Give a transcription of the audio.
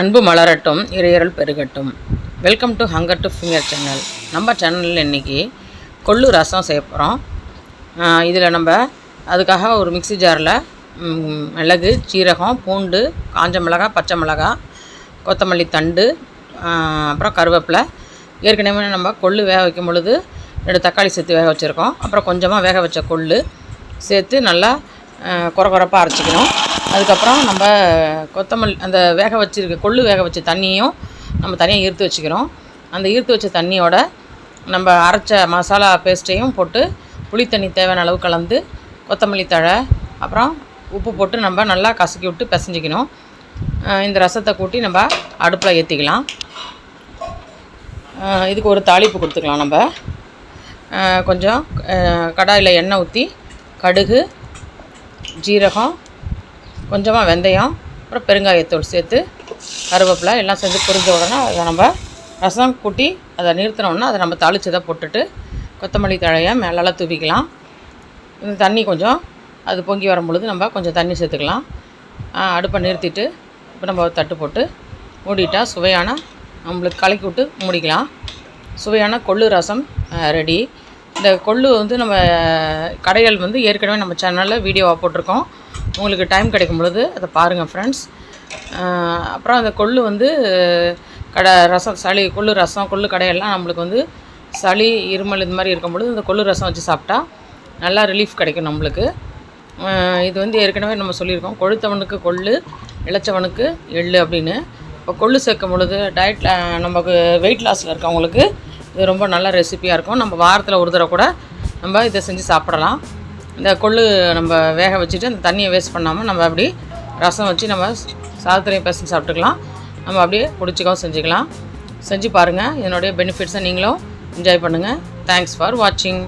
அன்பு மலரட்டும் இறையருள் பெருகட்டும். Welcome to hunger to finger channel நம்ம சேனலில் இன்றைக்கி கொள்ளு ரசம் செய்ய போகிறோம் இதில் நம்ம அதுக்காக ஒரு மிக்ஸி ஜாரில் மிளகு சீரகம் பூண்டு காஞ்ச மிளகாய் பச்சை மிளகாய் கொத்தமல்லி தண்டு அப்புறம் கருவேப்பிலை. ஏற்கனவே நம்ம கொள்ளு வேக வைக்கும் பொழுது ரெண்டு தக்காளி சேர்த்து வேக வச்சுருக்கோம். அப்புறம் கொஞ்சமாக வேக வச்ச கொள்ளு சேர்த்து நல்லா குறகுறப்பாக அரைச்சிக்கணும். அதுக்கப்புறம் நம்ம கொத்தமல்லி அந்த வேக வச்சிருக்க கொள்ளு வேக வச்ச தண்ணியும் நம்ம தனியாக ஈர்த்து வச்சுக்கிறோம். அந்த ஈர்த்து வச்ச தண்ணியோட நம்ம அரைச்ச மசாலா பேஸ்ட்டையும் போட்டு புளி தண்ணி தேவையான அளவு கலந்து கொத்தமல்லி தழை அப்புறம் உப்பு போட்டு நம்ம நல்லா கசக்கி விட்டு பிசைஞ்சிக்கணும். இந்த ரசத்தை கூட்டி நம்ம அடுப்பில் ஏற்றிக்கலாம் இதுக்கு ஒரு தாளிப்பு கொடுத்துக்கலாம் நம்ம. கொஞ்சம் கடாயில் எண்ணெய் ஊற்றி கடுகு ஜீரகம் கொஞ்சமாக வெந்தயம் அப்புறம் பெருங்காயத்தூள் சேர்த்து கருவேப்பிலை எல்லாம் சேர்த்து பொரிஞ்ச உடனே அதை நம்ம ரசம் கூட்டி அதை நிறுத்தினோன்னா அதை நம்ம தாளிச்சதை போட்டுட்டு கொத்தமல்லி தழையை மேலெல்லாம் தூவிக்கலாம். இந்த தண்ணி கொஞ்சம் அது பொங்கி வரும் பொழுது நம்ம கொஞ்சம் தண்ணி சேர்த்துக்கலாம். அடுப்பை நிறுத்திட்டு இப்போ நம்ம தட்டு போட்டு மூடிட்டால் சுவையான நம்மளுக்கு கலக்கி விட்டு மூடிக்கலாம். சுவையான கொள்ளு ரசம் ரெடி. இந்த கொள்ளு வந்து நம்ம கடைகள் வந்து ஏற்கனவே நம்ம சேனலில் வீடியோவாக போட்டிருக்கோம். உங்களுக்கு டைம் கிடைக்கும் பொழுது அதை பாருங்கள் ஃப்ரெண்ட்ஸ் அப்புறம் அந்த கொள்ளு வந்து கடை ரசம் சளி கொள்ளு ரசம் கொள்ளு கடையெல்லாம் நம்மளுக்கு வந்து சளி இருமல் இது மாதிரி இருக்கும் பொழுது இந்த கொள்ளு ரசம் வச்சு சாப்பிட்டா நல்லா ரிலீஃப் கிடைக்கும் நம்மளுக்கு. இது வந்து ஏற்கனவே நம்ம சொல்லியிருக்கோம். கொழுத்தவனுக்கு கொள்ளு இளைச்சவனுக்கு எள்ளு அப்படின்னு. இப்போ கொள்ளு சேர்க்கும் பொழுது டயட் நமக்கு வெயிட் லாஸில் இருக்கவங்களுக்கு இது ரொம்ப நல்ல ரெசிபியாக இருக்கும். நம்ம வாரத்தில் ஒரு தடவை கூட நம்ம இதை செஞ்சு சாப்பிடலாம். இந்த கொள்ளு நம்ம வேக வச்சுட்டு அந்த தண்ணியை வேஸ்ட் பண்ணாமல் நம்ம அப்படி ரசம் வச்சு நம்ம சாதத்துலையும் பேசி சாப்பிட்டுக்கலாம். நம்ம அப்படியே பிடிச்சிக்கவும் செஞ்சுக்கலாம். செஞ்சு பாருங்கள் இதனுடைய பெனிஃபிட்ஸை நீங்களும் என்ஜாய் பண்ணுங்கள் தேங்க்ஸ் ஃபார் வாட்சிங்